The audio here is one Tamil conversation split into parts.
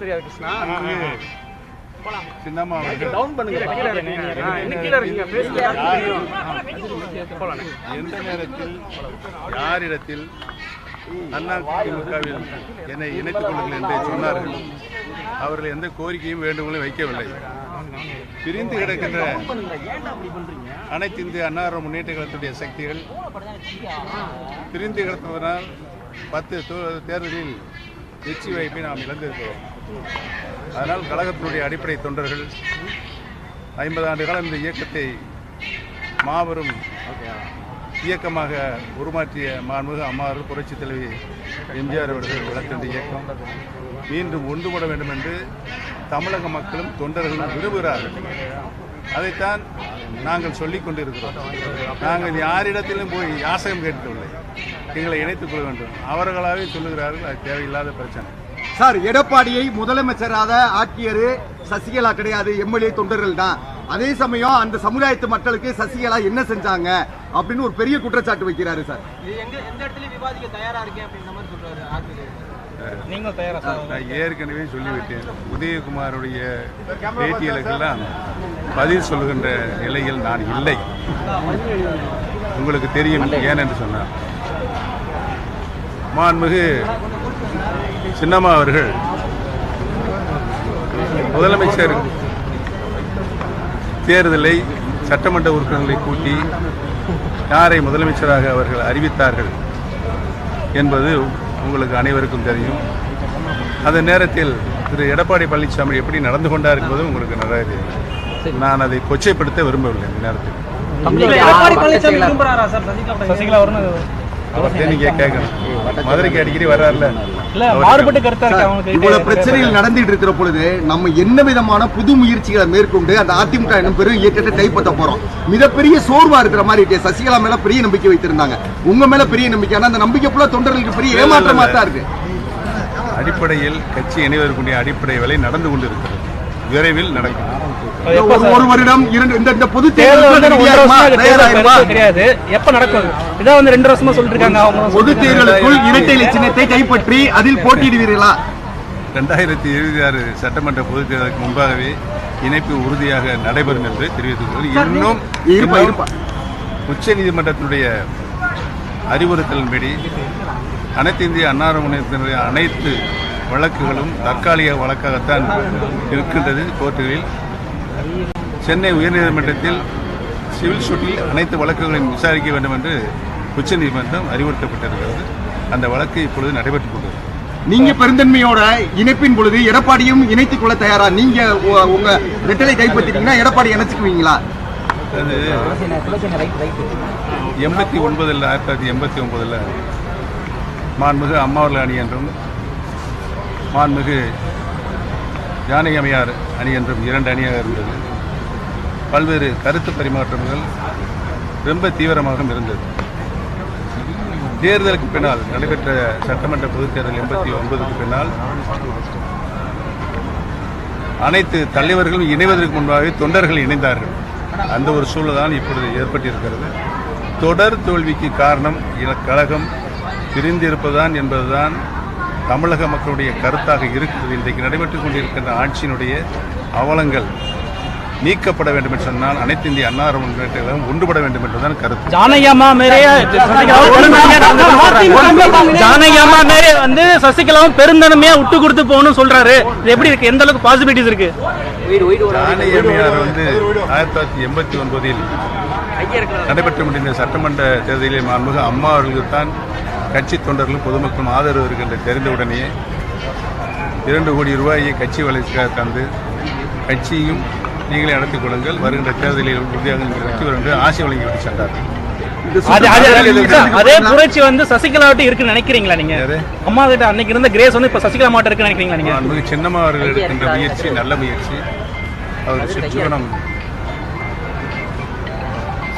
தெரியாது கிருஷ்ணா சின்னம்மா டவுன் பண்ணுங்க கீழே இருக்கீங்க கீழே இருக்கீங்க எந்த நேரத்தில் யாரிடத்தில் அண்ணா திமுகவில் என்னை இணைத்துக் கொள்ளுங்கள் என்று சொன்னார்கள்? அவர்கள் எந்த கோரிக்கையும் வேண்டுகோளும் வைக்கவில்லை. பிரிந்து கிடக்கின்ற அனைத்து இந்திய அன்னார முன்னேற்ற கழகத்துடைய சக்திகள் பிரிந்து கிடப்பதனால் பத்து தேர்தலில் வெற்றி வாய்ப்பை நாம் இழந்திருக்கிறோம். அதனால் கழகத்தினுடைய அடிப்படை தொண்டர்கள் ஐம்பது ஆண்டு காலம் இந்த இயக்கத்தை மாபெரும் இயக்கமாக உருமாற்றிய மாண்புமிகு அம்மாவர்கள் புரட்சி தலைவி எம்ஜிஆர் அவர்கள் வளர்க்கின்ற இயக்கம். மீண்டும் ஒன்றுபட வேண்டும் என்று தமிழக மக்களும் தொண்டர்களும் விரும்புகிறார்கள். அதைத்தான் நாங்கள் சொல்லிக் கொண்டிருக்கிறோம். நாங்கள் யாரிடத்திலும் போய் யாசகம் கேட்கவில்லை. எங்களை இணைத்துக் கொள்ள வேண்டும். அவர்களாகவே சொல்லுகிறார்கள் அது தேவையில்லாத பிரச்சனை. சார் எடப்பாடியை முதலமைச்சராக ஆக்கியது சசிகலா கிடையாது எம்எல்ஏ தொண்டர்கள் தான். அதே சமயம் அந்த சமுதாயத்து மக்களுக்கு சசிகலா என்ன செஞ்சாங்க அப்படின்னு ஒரு பெரிய குற்றச்சாட்டு வைக்கிறாரு சார். இது எங்க எந்த இடத்துலயும் விவாதிக்க தயாரா இருக்கேன் அப்படின்ற மாதிரி சொல்றாரு ஆசிரியர் நீங்களும் தயாரா சார்? நான் ஏற்கனவே சொல்லிவிட்டேன். உதயகுமாருடைய பேட்டியலுக்கெல்லாம் பதில் சொல்லுகின்ற நிலையில் நான் இல்லை. உங்களுக்கு தெரியும் ஏன் என்று சொன்னார் மாண்புமிகு சின்னம்மா அவர்கள். முதலமைச்சர் தேர்தலை சட்டமன்ற உறுப்பினர்களை கூட்டி யாரை முதலமைச்சராக அவர்கள் அறிவித்தார்கள் என்பது உங்களுக்கு அனைவருக்கும் தெரியும். அந்த நேரத்தில் திரு எடப்பாடி பழனிசாமி எப்படி நடந்து கொண்டார் என்பது உங்களுக்கு நன்றாக தெரியும். நான் அதை கொச்சைப்படுத்த விரும்பவில்லை இந்த நேரத்தில். அவர்கிட்ட நீங்க கேட்கணும் மதுரைக்கு அடிக்கடி வர்றாருல. மாறுபட்ட கருத்தா இவ்வளவு பிரச்சனைகள் நடந்துட்டு இருக்கிற பொழுது நம்ம என்ன விதமான புது முயற்சிகளை மேற்கொண்டு அந்த அதிமுக என்னும் பெரும் இயக்கத்தை கைப்பற்ற போறோம். மிகப்பெரிய சோர்வா இருக்கிற மாதிரி இருக்கு. சசிகலா மேல பெரிய நம்பிக்கை வைத்திருந்தாங்க. உங்க மேல பெரிய நம்பிக்கை. ஆனா அந்த நம்பிக்கை ஃபுல்லா தொண்டர்களுக்கு பெரிய ஏமாற்றமா தான் இருக்கு. அடிப்படையில் கட்சி இணைவதற்குரிய அடிப்படை வேலை நடந்து கொண்டிருக்கிறது. விரைவில் நடக்கும். ஒரு- ஒரு வருடம் இரண்டு இந்த இந்த பொது தேர்தல் கிடையாது. எப்ப நடக்கும்? இதான் வந்து ரெண்டு வருஷமா சொல்லிட்டு இருக்காங்க பொது தேர்தலுக்குள் இரட்டை சின்னத்தை கைப்பற்றி அதில் போட்டியிடுவீர்களா? ரெண்டாயிரத்தி இருபத்தி ஆறு சட்டமன்ற பொதுத் தேர்தலுக்கு முன்பாகவே இணைப்பு உறுதியாக நடைபெறும் என்று தெரிவித்துள்ளது இன்னும். உச்ச நீதிமன்றத்தினுடைய அறிவுறுத்தலின்படி அனைத்து இந்திய அன்னார முன்னேற்றத்தினுடைய அனைத்து வழக்குகளும் தற்காலிக வழக்காகத்தான் இருக்கின்றது கோர்ட்டுகளில். சென்னை உயர்நீதிமன்றத்தில் சிவில் சூட்டில் அனைத்து வழக்குகளையும் விசாரிக்க வேண்டும் என்று உச்சநீதிமன்றம் அறிவுறுத்தப்பட்டிருக்கிறது. அந்த வழக்கு இப்பொழுது நடைபெற்றுக் கொண்டிருக்கிறது. நீங்க பெருந்தன்மையோட இணைப்பின் பொழுது எடப்பாடியும் இணைத்துக் கொள்ள தயாரா? நீங்க உங்க ரெட்டலை கைப்பற்றிட்டீங்கன்னா எடப்பாடி இணைச்சுக்குவீங்களா? அது எண்பத்தி ஒன்பதில் ஆயிரத்தி தொள்ளாயிரத்தி எண்பத்தி ஒன்பதில் மாண்புமிகு அம்மாவர்கள் அணி என்றும் மாண்புமிகு ஜானகி அம்மையார் அணி என்றும் இரண்டு அணியாக இருந்தது. பல்வேறு கருத்து பரிமாற்றங்கள் ரொம்ப தீவிரமாக இருந்தது. தேர்தலுக்கு பின்னால் நடைபெற்ற சட்டமன்ற பொதுத் தேர்தல் எண்பத்தி ஒன்பதுக்கு பின்னால் அனைத்து தலைவர்களும் இணைவதற்கு முன்பாகவே தொண்டர்கள் இணைந்தார்கள். அந்த ஒரு சூழல் தான் இப்பொழுது ஏற்பட்டிருக்கிறது. தொடர் தோல்விக்கு காரணம் கழகம் பிரிந்திருப்பதுதான் என்பதுதான் தமிழக மக்களுடைய கருத்தாக இருக்கிறது இன்றைக்கு நடைபெற்றுக் கொண்டிருக்கின்ற ஆட்சியினுடைய அவலங்கள் நீக்கப்பட வேண்டும் என்று சொன்னால் அனைத்து இந்திய அன்னார முன்னேற்ற கழகம் ஒன்றுபட வேண்டும் என்பதுதான் கருத்து. ஜானகியம்மா. ஜானகியம்மா மேரே வந்து சசிகலாவும் பெருந்தன்மையா விட்டு கொடுத்து போகணும்னு சொல்றாரு. இது எப்படி இருக்கு? எந்த அளவுக்கு பாசிபிலிட்டிஸ் இருக்கு? ஜானகியம்மையார் வந்து ஆயிரத்தி தொள்ளாயிரத்தி எண்பத்தி ஒன்பதில் நடைபெற்று முடிந்த சட்டமன்ற தேர்தலில் மாண்புமிகு அம்மா அவர்களுக்கு தான் கட்சி தொண்டர்களும் பொதுமக்களும் ஆதரவு இருக்கின்ற தெரிந்தவுடனேயே இரண்டு கோடி ரூபாயை கட்சி வளர்ச்சிக்காக தந்து கட்சியும் நீங்களே நடத்திக் கொள்ளுங்கள். வருகின்ற தேர்தலில் உறுதியாக நீங்கள் வெற்றி பெறும் என்று ஆசை வழங்கிவிட்டு சென்றார்கள். அது- புரட்சி வந்து சசிகலா இருக்குன்னு நினைக்கிறீங்களா நீங்க? அம்மா கிட்ட அன்னைக்கு இருந்த கிரேஸ் வந்து இப்ப சசிகலா மாட்ட இருக்குன்னு நினைக்கிறீங்களா நீங்க? மாண்புமிகு சின்னம்மா அவர்கள் எடுக்கின்ற முயற்சி நல்ல முயற்சி. அவர் சுற்றுவனம்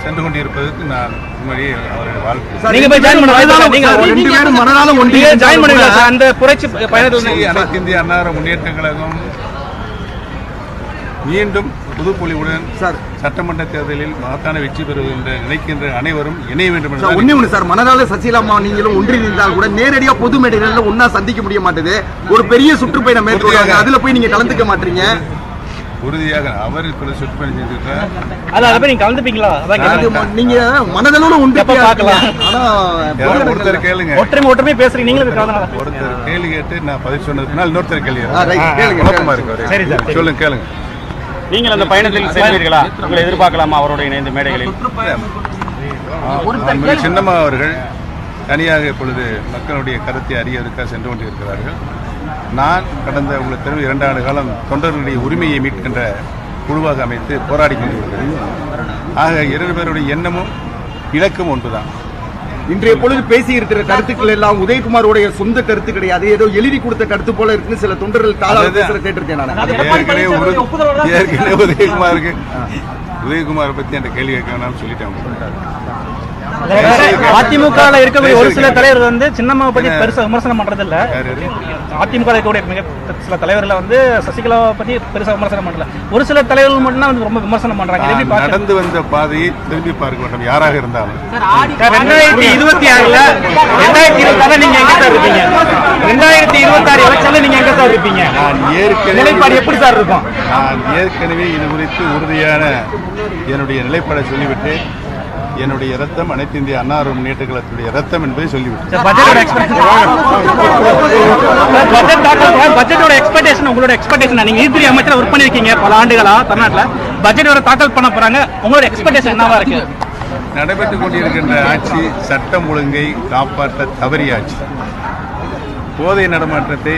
சென்று கொண்டிருப்பதற்கு நான் உண்மையிலேயே அவருடைய வாழ்க்கை. நீங்க போய் ஜாயின் பண்ண வாய்ப்பு இருக்கா? நீங்க ரெண்டு பேரும் மனதால ஒன்றி நீங்க ஜாயின் பண்ணுவீங்களா சார்? அந்த புரட்சி பயணத்துல கட்சி அனைத்து இந்திய அன்னார முன்னேற்ற கழகம் மீண்டும் புதுப்பொலிவுடன் சார். சட்டமன்ற தேர்தலில் மகத்தான வெற்றி பெறுவது என்று நினைக்கின்ற அனைவரும் இணைய வேண்டும் என்று ஒண்ணே ஒண்ணு சார். மனதால சசிகலாமா நீங்களும் ஒன்றிணைந்தால் கூட நேரடியா பொது மேடைகள்ல ஒன்னா சந்திக்க முடிய மாட்டேது. ஒரு பெரிய சுற்றுப்பயணம் மேற்கொள்றாங்க அதுல போய் நீங்க கலந்துக்க மாட்டீங்க. உறுதியாக அவர் இப்பொழுது சுற்றுப்பயணம் செஞ்சிருக்கிறார் அது அதை போய் நீங்க கலந்துப்பீங்களா அதான் அது நீங்க மனதளவுல எப்ப பார்க்கலாம்? ஆனா ஒருத்தர் கேளுங்க. ஒற்றுமை ஒற்றுமை பேசுறீங்க. நீங்களும் ஒருத்தர் கேள்வி கேட்டு நான் பதில் சொன்னதுக்கு பின்னால் இன்னொருத்தர் கேள்வி. கேளுங்க, குழப்பமா. இருக்கு சரி, சார். சொல்லுங்க கேளுங்க. நீங்கள் அந்த பயணத்தில் சேர்வீர்களா உங்களை எதிர்பார்க்கலாமா அவரோட இணைந்த மேடைகளில். சின்னம்மா அவர்கள் தனியாக இப்பொழுது மக்களுடைய கருத்தை அறியதற்காக சென்று கொண்டிருக்கிறார்கள். நான் கடந்த உங்களுக்கு தெரியும் இரண்டு ஆண்டு காலம் தொண்டர்களுடைய உரிமையை மீட்கின்ற குழுவாக அமைத்து போராடி கொண்டிருக்கிறேன். ஆக இரண்டு பேருடைய எண்ணமும் இலக்கும் ஒன்றுதான். இன்றைய பொழுது பேசி இருக்கிற கருத்துக்கள் எல்லாம் உதயகுமாரோடைய சொந்த கருத்து கிடையாது. ஏதோ எழுதி கொடுத்த கருத்து போல இருக்குன்னு சில தொண்டர்கள் கேட்டிருக்கேன் உதயகுமாருக்கு உதயகுமாரை பத்தி அந்த கேள்வி கேட்க வேணாம்னு சொல்லிட்டேன். அதிமுக இருக்கக்கூடிய ஒரு சில தலைவர் வந்து சின்னம்மாவை பத்தி பெருசா விமர்சனம் பண்றது இல்ல? அதிமுக இருக்கக்கூடிய மிக சில தலைவர்களை வந்து சசிகலாவை பத்தி பெருசா விமர்சனம் பண்ணல ஒரு சில தலைவர்கள் மட்டும் தான் வந்து ரொம்ப விமர்சனம் பண்றாங்க. நடந்து வந்த பாதையை திரும்பி பார்க்க வேண்டும். யாராக இருந்தாலும். சார், ரெண்டாயிரத்தி இருபத்தி ஆறுல ரெண்டாயிரத்தி இருபத்தி ஆறுல நீங்க எங்க சார் இருப்பீங்க? ரெண்டாயிரத்தி இருபத்தி ஆறு எலெக்ஷன்ல நீங்க எங்க சார் இருப்பீங்க? நான் ஏற்கனவே நிலைப்பாடு எப்படி சார் இருக்கும்? நான் ஏற்கனவே இது குறித்து உறுதியான என்னுடைய நிலைப்பாடை சொல்லிவிட்டு என்னுடைய ரத்தம் அனைத்து இந்திய அன்னார முன்னேற்ற கழகத்துடைய ரத்தம் என்பதை சொல்லிவிட்டேன். உங்களோட எக்ஸ்பெக்டேஷன் நீங்க நீதித்துறை அமைச்சர் ஒர்க் பண்ணிருக்கீங்க பல ஆண்டுகளா தமிழ்நாட்டுல. பட்ஜெட்டோட தாக்கல் பண்ண போறாங்க. உங்களோட எக்ஸ்பெக்டேஷன் என்னவா இருக்கு? நடைபெற்றுக் கொண்டிருக்கின்ற ஆட்சி சட்டம் ஒழுங்கை காப்பாற்ற தவறிய ஆட்சி போதை நடமாட்டத்தை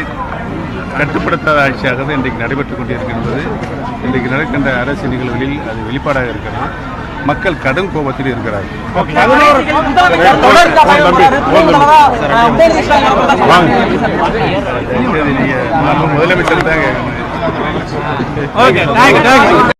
கட்டுப்படுத்தாத ஆட்சியாக தான் இன்றைக்கு நடைபெற்றுக் கொண்டிருக்கின்றது. இன்றைக்கு நடக்கின்ற அரசு நிகழ்வுகளில் அது வெளிப்பாடாக இருக்கிறது. மக்கள் கடும் கோபத்தில் இருக்கிறார்கள் முதலமைச்சர் தான்